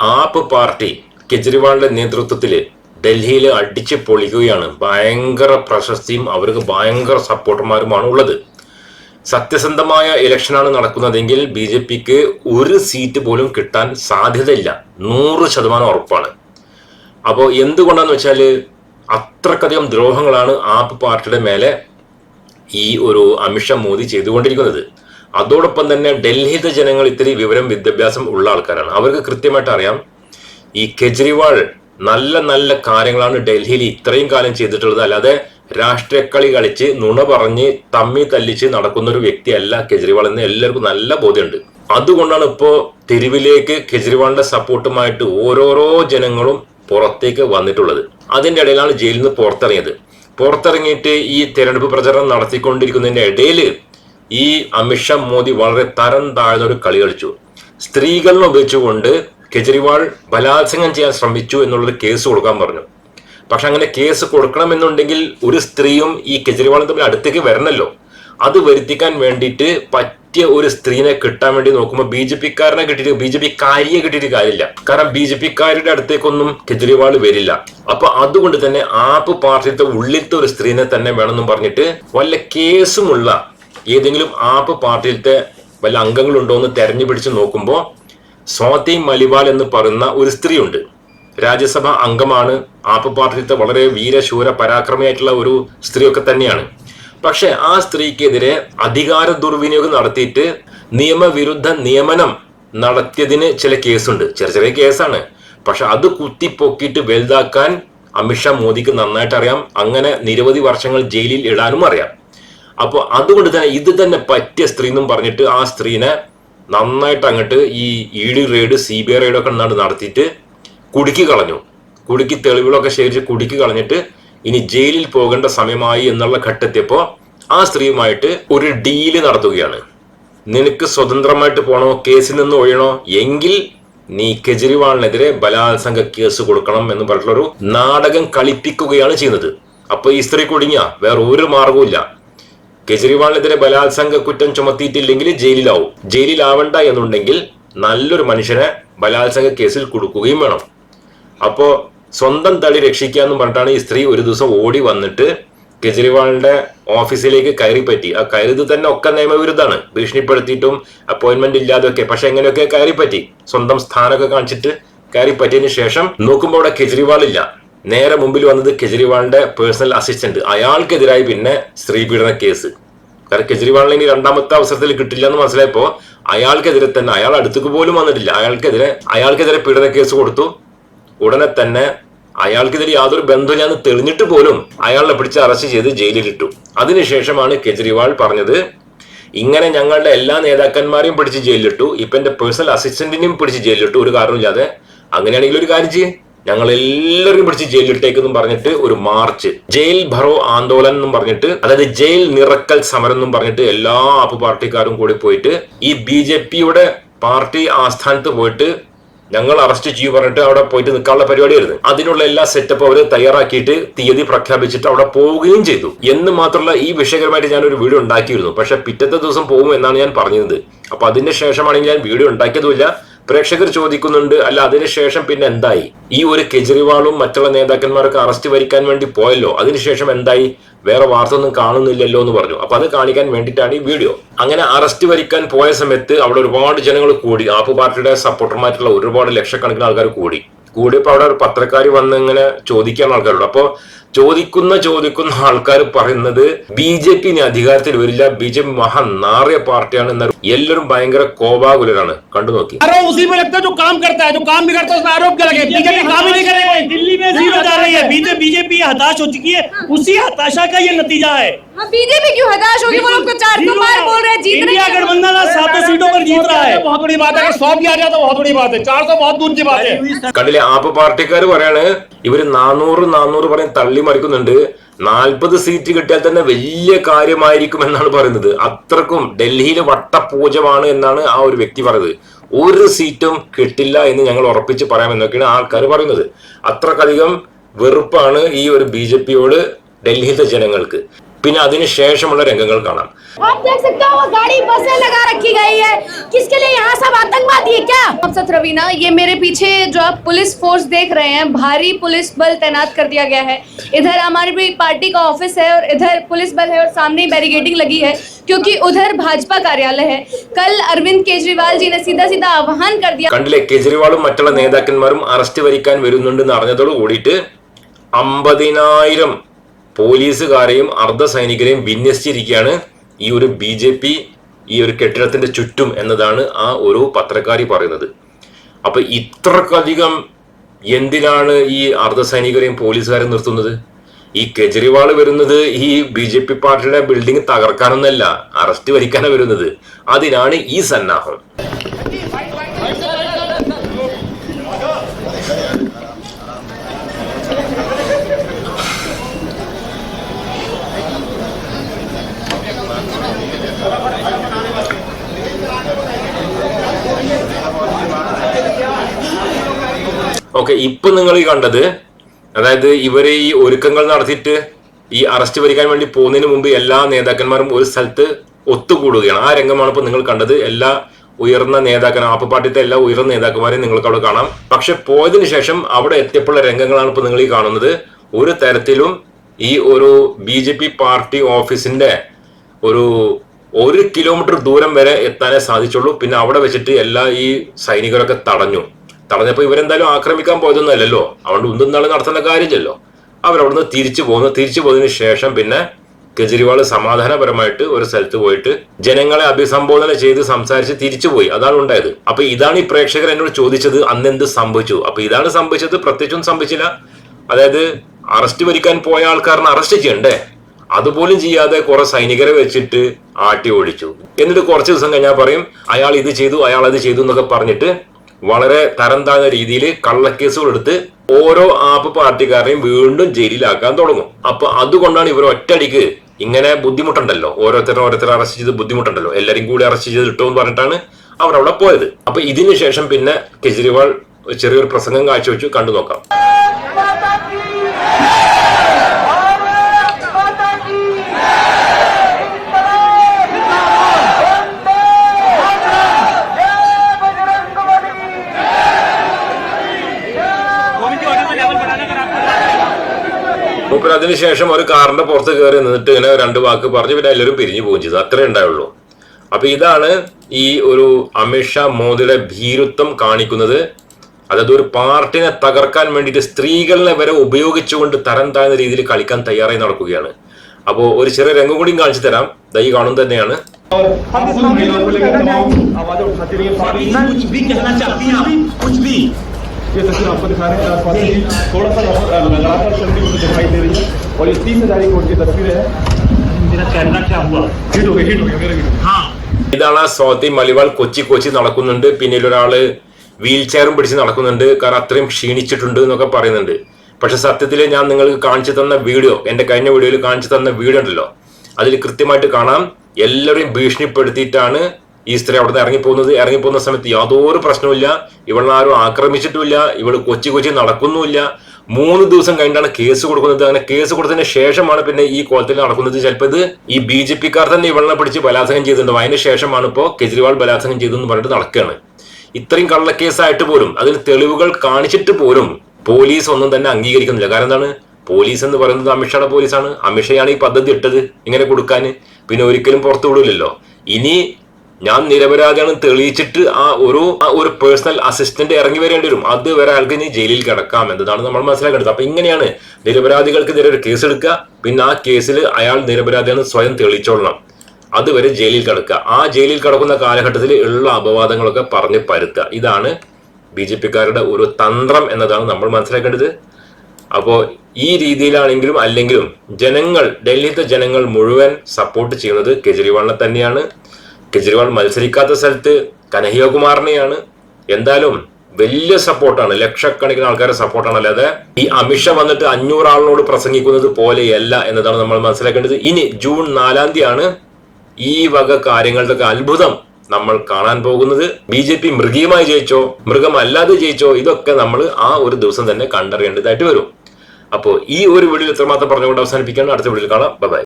App party കെജ്രിവാളിന്റെ നേതൃത്വത്തിൽ ഡൽഹിയിൽ അടിച്ച് പൊളിക്കുകയാണ് ഭയങ്കര പ്രശസ്തിയും അവർക്ക് ഭയങ്കര സപ്പോർട്ടർമാരുമാണ് ഉള്ളത്. സത്യസന്ധമായ ഇലക്ഷനാണ് നടക്കുന്നതെങ്കിൽ ബി ജെ പിക്ക് ഒരു സീറ്റ് പോലും കിട്ടാൻ സാധ്യതയില്ല. നൂറ് ശതമാനം ഉറപ്പാണ്. അപ്പോൾ എന്തുകൊണ്ടാന്ന് വെച്ചാൽ അത്രക്കധികം ദ്രോഹങ്ങളാണ് ആപ്പ് പാർട്ടിയുടെ മേലെ ഈ ഒരു അമിഷ മോദി ചെയ്തുകൊണ്ടിരിക്കുന്നത്. അതോടൊപ്പം തന്നെ ഡൽഹിയിലെ ജനങ്ങൾ ഇത്തിരി വിവരം വിദ്യാഭ്യാസം ഉള്ള ആൾക്കാരാണ്. അവർക്ക് കൃത്യമായിട്ട് അറിയാം ഈ കെജ്രിവാൾ നല്ല നല്ല കാര്യങ്ങളാണ് ഡൽഹിയിൽ ഇത്രയും കാലം ചെയ്തിട്ടുള്ളത്. അല്ലാതെ രാഷ്ട്രീയ കളി കളിച്ച് നുണ പറഞ്ഞ് തമ്മി തല്ലിച്ച് നടക്കുന്ന ഒരു വ്യക്തിയല്ല കെജ്രിവാൾ എന്ന് എല്ലാവർക്കും നല്ല ബോധ്യമുണ്ട്. അതുകൊണ്ടാണ് ഇപ്പോ തെരുവിലേക്ക് കെജ്രിവാളിന്റെ സപ്പോർട്ടുമായിട്ട് ഓരോരോ ജനങ്ങളും പുറത്തേക്ക് വന്നിട്ടുള്ളത്. അതിന്റെ ഇടയിലാണ് ജയിലിൽ നിന്ന് പുറത്തിറങ്ങിയത്. പുറത്തിറങ്ങിയിട്ട് ഈ തെരഞ്ഞെടുപ്പ് പ്രചരണം നടത്തിക്കൊണ്ടിരിക്കുന്നതിന്റെ ഇടയിൽ ഈ അമിത്ഷാ മോദി വളരെ തരം താഴ്ന്ന ഒരു കളി കളിച്ചു. സ്ത്രീകളെ ഉപയോഗിച്ചുകൊണ്ട് കെജ്രിവാൾ ബലാത്സംഗം ചെയ്യാൻ ശ്രമിച്ചു എന്നുള്ളൊരു കേസ് കൊടുക്കാൻ പറഞ്ഞു. പക്ഷെ അങ്ങനെ കേസ് കൊടുക്കണമെന്നുണ്ടെങ്കിൽ ഒരു സ്ത്രീയും ഈ കെജ്രിവാളും തമ്മിൽ അടുത്തേക്ക് വരണല്ലോ. അത് വരുത്തിക്കാൻ വേണ്ടിയിട്ട് പറ്റിയ ഒരു സ്ത്രീനെ കിട്ടാൻ വേണ്ടി നോക്കുമ്പോൾ ബി ജെ പിക്കാരനെ കിട്ടിയിട്ട് ബി ജെ പി കാരിയെ കിട്ടിയിട്ട് കാര്യമില്ല. കാരണം ബി ജെ പിക്കാരുടെ അടുത്തേക്കൊന്നും കെജ്രിവാൾ വരില്ല. അപ്പൊ അതുകൊണ്ട് തന്നെ ആപ്പ് പാർട്ടിയുടെ ഉള്ളിലത്തെ ഒരു സ്ത്രീനെ തന്നെ വേണമെന്നും പറഞ്ഞിട്ട് വല്ല കേസുമുള്ള ഏതെങ്കിലും ആപ്പ് പാർട്ടിയിലത്തെ വല്ല അംഗങ്ങളുണ്ടോ എന്ന് തെരഞ്ഞു പിടിച്ച് നോക്കുമ്പോൾ സ്വാതി മലിവാൾ എന്ന് പറയുന്ന ഒരു സ്ത്രീയുണ്ട്. രാജ്യസഭ അംഗമാണ്. ആപ്പ് പാർട്ടിയിലത്തെ വളരെ വീരശൂര പരാക്രമിയായിട്ടുള്ള ഒരു സ്ത്രീയൊക്കെ തന്നെയാണ്. പക്ഷെ ആ സ്ത്രീക്കെതിരെ അധികാര ദുർവിനിയോഗം നടത്തിയിട്ട് നിയമവിരുദ്ധ നിയമനം നടത്തിയതിന് ചില കേസുണ്ട്. ചെറിയ ചെറിയ കേസാണ്. പക്ഷെ അത് കുത്തിപ്പൊക്കിയിട്ട് വലുതാക്കാൻ അമിത്ഷാ മോദിക്ക് നന്നായിട്ട് അറിയാം അങ്ങനെ നിരവധി വർഷങ്ങൾ ജയിലിൽ ഇടാനും അറിയാം. അപ്പോൾ അതുകൊണ്ട് തന്നെ ഇത് തന്നെ പറ്റിയ സ്ത്രീ എന്നും പറഞ്ഞിട്ട് ആ സ്ത്രീനെ നന്നായിട്ട് അങ്ങോട്ട് ഈ E D raid C B I റെയ്ഡൊക്കെ നാട് നടത്തിയിട്ട് കുടുക്കി കളഞ്ഞു. കുടുക്കി തെളിവുകളൊക്കെ ശേഖരിച്ച് കുടുക്കി കളഞ്ഞിട്ട് ഇനി ജയിലിൽ പോകേണ്ട സമയമായി എന്നുള്ള ഘട്ടത്തിയപ്പോ ആ സ്ത്രീയുമായിട്ട് ഒരു ഡീൽ നടത്തുകയാണ്. നിനക്ക് സ്വതന്ത്രമായിട്ട് പോകണോ കേസിൽ നിന്ന് ഒഴിയണോ? എങ്കിൽ നീ കെജ്രിവാളിനെതിരെ ബലാത്സംഗ കേസ് കൊടുക്കണം എന്ന് പറഞ്ഞിട്ടുള്ള ഒരു നാടകം കളിപ്പിക്കുകയാണ് ചെയ്യുന്നത്. അപ്പൊ ഈ സ്ത്രീ കുടുങ്ങിയ? വേറെ ഒരു മാർഗവും കെജ്രിവാളിനെതിരെ ബലാത്സംഗ കുറ്റം ചുമത്തിയിട്ടില്ലെങ്കിൽ ജയിലിലാവും. ജയിലിലാവണ്ട എന്നുണ്ടെങ്കിൽ നല്ലൊരു മനുഷ്യനെ ബലാത്സംഗ കേസിൽ കൊടുക്കുകയും വേണം. അപ്പോ സ്വന്തം തടി രക്ഷിക്കുക എന്ന് പറഞ്ഞിട്ടാണ് ഈ സ്ത്രീ ഒരു ദിവസം ഓടി വന്നിട്ട് കെജ്രിവാളിന്റെ ഓഫീസിലേക്ക് കയറി പറ്റി ആ കയറിയത് തന്നെ ഒക്കെ നിയമവിരുദ്ധാണ് ഭീഷണിപ്പെടുത്തിയിട്ടും അപ്പോയിന്റ്മെന്റ് ഇല്ലാതെയൊക്കെ. പക്ഷെ എങ്ങനെയൊക്കെ കയറി പറ്റി സ്വന്തം സ്ഥാനമൊക്കെ കാണിച്ചിട്ട് കയറി പറ്റിയതിനു ശേഷം നോക്കുമ്പോൾ അവിടെ കെജ്രിവാൾ ഇല്ല. നേരെ മുമ്പിൽ വന്നത് കെജ്രിവാളിന്റെ പേഴ്സണൽ അസിസ്റ്റന്റ് അയാൾക്കെതിരായി പിന്നെ സ്ത്രീ പീഡന കേസ്. കാരണം കെജ്രിവാളിനെ ഇനി രണ്ടാമത്തെ അവസരത്തിൽ കിട്ടില്ല എന്ന് മനസ്സിലായപ്പോ അയാൾക്കെതിരെ തന്നെ അയാൾ അടുത്തേക്ക് പോലും വന്നിട്ടില്ല. അയാൾക്കെതിരെ അയാൾക്കെതിരെ പീഡന കേസ് കൊടുത്തു. ഉടനെ തന്നെ അയാൾക്കെതിരെ യാതൊരു ബന്ധമില്ലാന്ന് തെളിഞ്ഞിട്ട് പോലും അയാളെ പിടിച്ച് അറസ്റ്റ് ചെയ്ത് ജയിലിലിട്ടു. അതിനുശേഷമാണ് കെജ്രിവാൾ പറഞ്ഞത് ഇങ്ങനെ ഞങ്ങളുടെ എല്ലാ നേതാക്കന്മാരെയും പിടിച്ച് ജയിലിലിട്ടു. ഇപ്പൊ എന്റെ പേഴ്സണൽ അസിസ്റ്റന്റിനെയും പിടിച്ച് ജയിലിലിട്ടു. ഒരു കാരണമില്ലാതെ അങ്ങനെയാണെങ്കിൽ ഒരു കാര്യം ചെയ്യ്. ഞങ്ങൾ എല്ലാവരും പിടിച്ച് ജയിലിലിട്ടേക്കെന്നും പറഞ്ഞിട്ട് ഒരു മാർച്ച്. ജയിൽ ഭറോ ആന്തോലൻ എന്നും പറഞ്ഞിട്ട് അതായത് ജയിൽ നിറക്കൽ സമരം എന്നും പറഞ്ഞിട്ട് എല്ലാ ആപ്പ് പാർട്ടിക്കാരും കൂടി പോയിട്ട് ഈ ബി ജെ പിയുടെ പാർട്ടി ആസ്ഥാനത്ത് പോയിട്ട് ഞങ്ങൾ അറസ്റ്റ് ചെയ്യൂ പറഞ്ഞിട്ട് അവിടെ പോയിട്ട് നിൽക്കാനുള്ള പരിപാടിയായിരുന്നു. അതിനുള്ള എല്ലാ സെറ്റപ്പ് അവർ തയ്യാറാക്കിയിട്ട് തീയതി പ്രഖ്യാപിച്ചിട്ട് അവിടെ പോവുകയും ചെയ്തു. എന്ന് മാത്രമല്ല ഈ വിഷയകരമായിട്ട് ഞാൻ ഒരു വീഡിയോ ഉണ്ടാക്കിയിരുന്നു. പക്ഷെ പിറ്റത്തെ ദിവസം പോകും എന്നാണ് ഞാൻ പറഞ്ഞത് അപ്പൊ അതിന്റെ ശേഷമാണെങ്കിൽ ഞാൻ വീഡിയോ ഉണ്ടാക്കിയതുമില്ല. പ്രേക്ഷകർ ചോദിക്കുന്നുണ്ട് അല്ല അതിനുശേഷം പിന്നെ എന്തായി? ഈ ഒരു കെജ്രിവാളും മറ്റുള്ള നേതാക്കന്മാരൊക്കെ അറസ്റ്റ് വരിക്കാൻ വേണ്ടി പോയല്ലോ അതിനുശേഷം എന്തായി? വേറെ വാർത്ത ഒന്നും കാണുന്നില്ലല്ലോ എന്ന് പറഞ്ഞു. അപ്പൊ അത് കാണിക്കാൻ വേണ്ടിയിട്ടാണ് ഈ വീഡിയോ. അങ്ങനെ അറസ്റ്റ് വരിക്കാൻ പോയ സമയത്ത് അവിടെ ഒരുപാട് ജനങ്ങൾ കൂടി ആപ്പ് പാർട്ടിയുടെ സപ്പോർട്ടർമായിട്ടുള്ള ഒരുപാട് ലക്ഷക്കണക്കിന് ആൾക്കാർ കൂടി. കൂടിയപ്പോ അവിടെ ഒരു പത്രക്കാർ വന്ന് ഇങ്ങനെ ചോദിക്കാൻ ആൾക്കാരുണ്ട് അപ്പോ ചോദിക്കുന്ന ചോദിക്കുന്ന ആൾക്കാർ പറയുന്നത് ബി ജെ പി ഇനി അധികാരത്തിൽ വരില്ല ബി ജെ പി മഹാ നാറിയ പാർട്ടിയാണ് എന്ന എല്ലാവരും ഭയങ്കര കോപാകുലരാണ് കണ്ടു നോക്കി आरोप उसी में लगता है जो काम करता है जो काम नहीं करता उसमें आरोप क्या लगे बीजेपी काम ही नहीं करेगा दिल्ली में जीरो जा रही है बीजेपी बीजेपी हताश हो चुकी है उसी हताशा का ये नतीजा है हाँ बीजेपी क्यों हताश होगी वो लोग तो चार सौ बार बोल रहे हैं जीत रहे इंडिया हैं गठबंधन आज सातों सीटों पर जीत रहा है बहुत बड़ी बात है अगर सौ भी आ जाए तो बहुत बड़ी बात है चार सौ बहुत दूर की बात है കണ്ടില്ലേ ആപ്പ് പാർട്ടിക്കാർ പറയാണ് ഇവര് നാനൂറ് നാനൂറ് പറഞ്ഞ് തള്ളി മറിക്കുന്നുണ്ട് നാൽപ്പത് സീറ്റ് കിട്ടിയാൽ തന്നെ വലിയ കാര്യമായിരിക്കും എന്നാണ് പറയുന്നത് അത്രക്കും ഡൽഹിയിൽ വട്ടപൂജമാണ് എന്നാണ് ആ ഒരു വ്യക്തി പറയുന്നത് ഒരു സീറ്റും കിട്ടില്ല എന്ന് ഞങ്ങൾ ഉറപ്പിച്ച് പറയാമെന്നൊക്കെയാണ് ആൾക്കാർ പറയുന്നത് അത്രക്കധികം വെറുപ്പാണ് ഈ ഒരു ബി ജെ പിയോട് ഡൽഹിയിലെ ജനങ്ങൾക്ക് പിന്നെ അതിന് ശേഷമുള്ള രംഗങ്ങൾ കാണാം आप देख सकते हो वो गाड़ी बसें लगा रखी गई है किसके लिए यहाँ सब आतंकवादी है क्या मकसद रवीना ये मेरे पीछे जो आप पुलिस फोर्स देख रहे हैं भारी पुलिस बल तैनात कर दिया गया है इधर हमारी भी पार्टी का ऑफिस है और इधर पुलिस बल है और सामने बैरिकेडिंग लगी है क्योंकि उधर भाजपा कार्यालय है कल अरविंद केजरीवाल जी ने सीधा सीधा आह्वान कर दिया കണ്ടില്ലേ കേജ്രിവാളും മറ്റുള്ള നേതാക്കന്മാരും അറസ്റ്റ് വരിക്കാൻ വരുന്നുണ്ടെന്ന് അറിഞ്ഞതോട് കൂടിയിട്ട് അമ്പതിനായിരം പോലീസുകാരെയും അർദ്ധ സൈനികരെയും വിന്യസിച്ചിരിക്കുകയാണ് ഈ ഒരു ബി ജെ പി ഈ ഒരു കെട്ടിടത്തിന്റെ ചുറ്റും എന്നതാണ് ആ ഒരു പത്രക്കാരി പറയുന്നത്. അപ്പൊ ഇത്രക്കധികം എന്തിനാണ് ഈ അർദ്ധ സൈനികരെയും പോലീസുകാരെയും നിർത്തുന്നത്? ഈ കെജ്രിവാൾ വരുന്നത് ഈ ബി ജെ പി പാർട്ടിയുടെ ബിൽഡിംഗ് തകർക്കാനൊന്നല്ല അറസ്റ്റ് വരിക്കാനാണ് വരുന്നത്. അതിനാണ് ഈ സന്നാഹം. ഓക്കെ ഇപ്പൊ നിങ്ങൾ ഈ കണ്ടത് അതായത് ഇവർ ഈ ഒരുക്കങ്ങൾ നടത്തിയിട്ട് ഈ അറസ്റ്റ് വരിക്കാൻ വേണ്ടി പോകുന്നതിന് മുമ്പ് എല്ലാ നേതാക്കന്മാരും ഒരു സ്ഥലത്ത് ഒത്തുകൂടുകയാണ്. ആ രംഗമാണ് ഇപ്പൊ നിങ്ങൾ കണ്ടത്. എല്ലാ ഉയർന്ന നേതാക്കൻ ആപ്പ് പാർട്ടിത്തെ എല്ലാ ഉയർന്ന നേതാക്കന്മാരെയും നിങ്ങൾക്ക് അവിടെ കാണാം. പക്ഷെ പോയതിനു ശേഷം അവിടെ എത്തിയപ്പോഴുള്ള രംഗങ്ങളാണ് ഇപ്പൊ നിങ്ങൾ ഈ കാണുന്നത്. ഒരു തരത്തിലും ഈ ഒരു ബി ജെ പി പാർട്ടി ഓഫീസിന്റെ ഒരു ഒരു കിലോമീറ്റർ ദൂരം വരെ എത്താനേ സാധിച്ചുള്ളൂ. പിന്നെ അവിടെ വെച്ചിട്ട് എല്ലാ ഈ സൈനികരൊക്കെ തടഞ്ഞു. തടഞ്ഞപ്പോ ഇവരെന്തായാലും ആക്രമിക്കാൻ പോയതൊന്നും അല്ലല്ലോ അതുകൊണ്ട് ഉന്തും നാളെ നടത്തേണ്ട കാര്യമില്ലല്ലോ. അവരവിടുന്ന് തിരിച്ചു പോകുന്നു തിരിച്ചു പോയതിനു ശേഷം പിന്നെ കെജ്രിവാൾ സമാധാനപരമായിട്ട് ഒരു സ്ഥലത്ത് പോയിട്ട് ജനങ്ങളെ അഭിസംബോധന ചെയ്ത് സംസാരിച്ച് തിരിച്ചുപോയി അതാണ് ഉണ്ടായത്. അപ്പൊ ഇതാണ് ഈ പ്രേക്ഷകർ എന്നോട് ചോദിച്ചത് അന്ന് എന്ത് സംഭവിച്ചു? അപ്പൊ ഇതാണ് സംഭവിച്ചത്. പ്രത്യേകിച്ചൊന്നും സംഭവിച്ചില്ല. അതായത് അറസ്റ്റ് വരിക്കാൻ പോയ ആൾക്കാരനെ അറസ്റ്റ് ചെയ്യണ്ടേ? അതുപോലും ചെയ്യാതെ കുറെ സൈനികരെ വെച്ചിട്ട് ആട്ടി ഓടിച്ചു. എന്നിട്ട് കുറച്ച് ദിവസം കഴിഞ്ഞാൽ പറയും അയാൾ ഇത് ചെയ്തു അയാൾ അത് ചെയ്തു എന്നൊക്കെ പറഞ്ഞിട്ട് വളരെ തരം താഴ്ന്ന രീതിയിൽ കള്ളക്കേസുകൾ എടുത്ത് ഓരോ ആപ്പ് പാർട്ടിക്കാരെയും വീണ്ടും ജയിലിലാക്കാൻ തുടങ്ങും. അപ്പൊ അതുകൊണ്ടാണ് ഇവർ ഒറ്റയടിക്ക് ഇങ്ങനെ ബുദ്ധിമുട്ടുണ്ടല്ലോ. ഓരോരുത്തരും ഓരോരുത്തരും അറസ്റ്റ് ചെയ്ത് ബുദ്ധിമുട്ടുണ്ടല്ലോ. എല്ലാരും കൂടി അറസ്റ്റ് ചെയ്ത് ഇട്ടു എന്ന് പറഞ്ഞിട്ടാണ് അവർ അവിടെ പോയത്. അപ്പൊ ഇതിനുശേഷം പിന്നെ കെജ്രിവാൾ ചെറിയൊരു പ്രസംഗം കാഴ്ചവെച്ചു കണ്ടു നോക്കാം. മൂപ്പർ അതിനുശേഷം ഒരു കാറിന്റെ പുറത്ത് കയറി നിന്നിട്ട് ഇങ്ങനെ രണ്ട് വാക്ക് പറഞ്ഞ് പിന്നെ എല്ലാവരും പിരിഞ്ഞു പോകുകയും ചെയ്തു അത്രേ ഉണ്ടായുള്ളൂ അപ്പൊ ഇതാണ് ഈ ഒരു അമിത്ഷാ മോദിയുടെ ഭീരുത്വം കാണിക്കുന്നത് അതായത് ഒരു പാർട്ടിനെ തകർക്കാൻ വേണ്ടിയിട്ട് സ്ത്രീകളെ വരെ ഉപയോഗിച്ചുകൊണ്ട് തരം താഴ്ന്ന രീതിയിൽ കളിക്കാൻ തയ്യാറായി നടക്കുകയാണ് അപ്പോൾ ഒരു ചെറിയ രംഗം കൂടിയും കാണിച്ചു തരാം ദൈ കാണുന്നത് തന്നെയാണ് और हम उन महिलाओं को लेकर तमाम आवाजें उठाती रही सारी कुछ भी कहना चाहती हैं आप कुछ भी ये तस्वीर आपको दिखा रहे हैं स्वाति जी थोड़ा सा लगा- लगातार चलती हुई दिखाई दे रही है और ये तीन हजारी कोट की तस्वीरें हैं मेरा कैमरा क्या हुआ हिट हो गई हिट हो गई मेरा हिट हो गई हाँ ഇതാണ് ആ സ്വാതി മലിവാൾ കൊച്ചി കൊച്ചി നടക്കുന്നുണ്ട് പിന്നിൽ ഒരാള് വീൽ ചെയറും പിടിച്ച് നടക്കുന്നുണ്ട് കാരണം അത്രയും ക്ഷീണിച്ചിട്ടുണ്ട് എന്നൊക്കെ പറയുന്നുണ്ട് പക്ഷെ സത്യത്തിൽ ഞാൻ നിങ്ങൾക്ക് കാണിച്ചു തന്ന വീഡിയോ എന്റെ കഴിഞ്ഞ വീഡിയോയിൽ കാണിച്ചു തന്ന വീഡിയോ ഉണ്ടല്ലോ അതിൽ കൃത്യമായിട്ട് കാണാം എല്ലാവരെയും ഭീഷണിപ്പെടുത്തിയിട്ടാണ് ഈ സ്ത്രീ അവിടെ നിന്ന് ഇറങ്ങിപ്പോകുന്നത് ഇറങ്ങിപ്പോകുന്ന സമയത്ത് യാതൊരു പ്രശ്നവുമില്ല ഇവളെ ആരും ആക്രമിച്ചിട്ടുമില്ല. ഇവൾ കൊച്ചി കൊച്ചി നടക്കുന്നുമില്ല. മൂന്ന് ദിവസം കഴിഞ്ഞിട്ടാണ് കേസ് കൊടുക്കുന്നത്. അങ്ങനെ കേസ് കൊടുത്തതിന് ശേഷമാണ് പിന്നെ ഈ കോലത്തിൽ നടക്കുന്നത്. ചിലപ്പോൾ ഇത് ഈ ബി ജെ പിക്കാർ തന്നെ ഇവളെ പിടിച്ച് ബലാത്സംഗം ചെയ്തിട്ടുണ്ടാവും. അതിന് ശേഷമാണ് ഇപ്പോൾ കെജ്രിവാൾ ബലാത്സംഗം ചെയ്തു എന്ന് പറഞ്ഞിട്ട് നടക്കുകയാണ് ഇത്രയും കള്ള കള്ളക്കേസായിട്ട് പോലും അതിന് തെളിവുകൾ കാണിച്ചിട്ട് പോലും പോലീസ് ഒന്നും തന്നെ അംഗീകരിക്കുന്നില്ല. കാരണം എന്താണ്? പോലീസ് എന്ന് പറയുന്നത് അമിത്ഷായുടെ പോലീസാണ്. അമിഷയാണ് ഈ പദ്ധതി ഇട്ടത് ഇങ്ങനെ കൊടുക്കാൻ പിന്നെ ഒരിക്കലും പുറത്തു വിടില്ലല്ലോ ഇനി ഞാൻ നിരപരാധിയാണ് തെളിയിച്ചിട്ട് ആ ഒരു ഒരു പേഴ്സണൽ അസിസ്റ്റന്റ് ഇറങ്ങി വരേണ്ടി വരും. അത് വരെ അയാൾക്ക് ഇനി ജയിലിൽ കിടക്കാം എന്നതാണ് നമ്മൾ മനസ്സിലാക്കേണ്ടത്. അപ്പൊ ഇങ്ങനെയാണ് നിരപരാധികൾക്കെതിരെ ഒരു കേസ് എടുക്കുക. പിന്നെ ആ കേസിൽ അയാൾ നിരപരാധിയാണ് സ്വയം തെളിയിച്ചോളണം. അതുവരെ ജയിലിൽ കിടക്കുക. ആ ജയിലിൽ കിടക്കുന്ന കാലഘട്ടത്തിൽ ഉള്ള അപവാദങ്ങളൊക്കെ പറഞ്ഞ് പരുത്തുക. ഇതാണ് ബി ജെ പിക്കാരുടെ ഒരു തന്ത്രം എന്നതാണ് നമ്മൾ മനസ്സിലാക്കേണ്ടത്. അപ്പോൾ ഈ രീതിയിലാണെങ്കിലും അല്ലെങ്കിലും ജനങ്ങൾ ഡൽഹിയിലത്തെ ജനങ്ങൾ മുഴുവൻ സപ്പോർട്ട് ചെയ്യുന്നത് കെജ്രിവാളിനെ തന്നെയാണ്. കെജ്രിവാൾ മത്സരിക്കാത്ത സ്ഥലത്ത് കനഹ്യകുമാറിനെയാണ് എന്തായാലും വലിയ സപ്പോർട്ടാണ്. ലക്ഷക്കണക്കിന് ആൾക്കാരെ സപ്പോർട്ടാണ് അല്ലാതെ ഈ അമിഷ വന്നിട്ട് അഞ്ഞൂറ് ആളിനോട് പ്രസംഗിക്കുന്നത് പോലെയല്ല എന്നതാണ് നമ്മൾ മനസ്സിലാക്കേണ്ടത്. ഇനി ജൂൺ നാലാം തീയതിയാണ് ഈ വക കാര്യങ്ങളുടെ ഒക്കെ അത്ഭുതം നമ്മൾ കാണാൻ പോകുന്നത്. ബി ജെ പി മൃഗീയമായി ജയിച്ചോ മൃഗമല്ലാതെ ജയിച്ചോ ഇതൊക്കെ നമ്മൾ ആ ഒരു ദിവസം തന്നെ കണ്ടറിയേണ്ടതായിട്ട് വരും. അപ്പോൾ ഈ ഒരു വീഡിയോ എത്രമാത്രം പറഞ്ഞുകൊണ്ട് അവസാനിപ്പിക്കുകയാണ്. അടുത്ത വീഡിയോയിൽ കാണാം. ബൈ.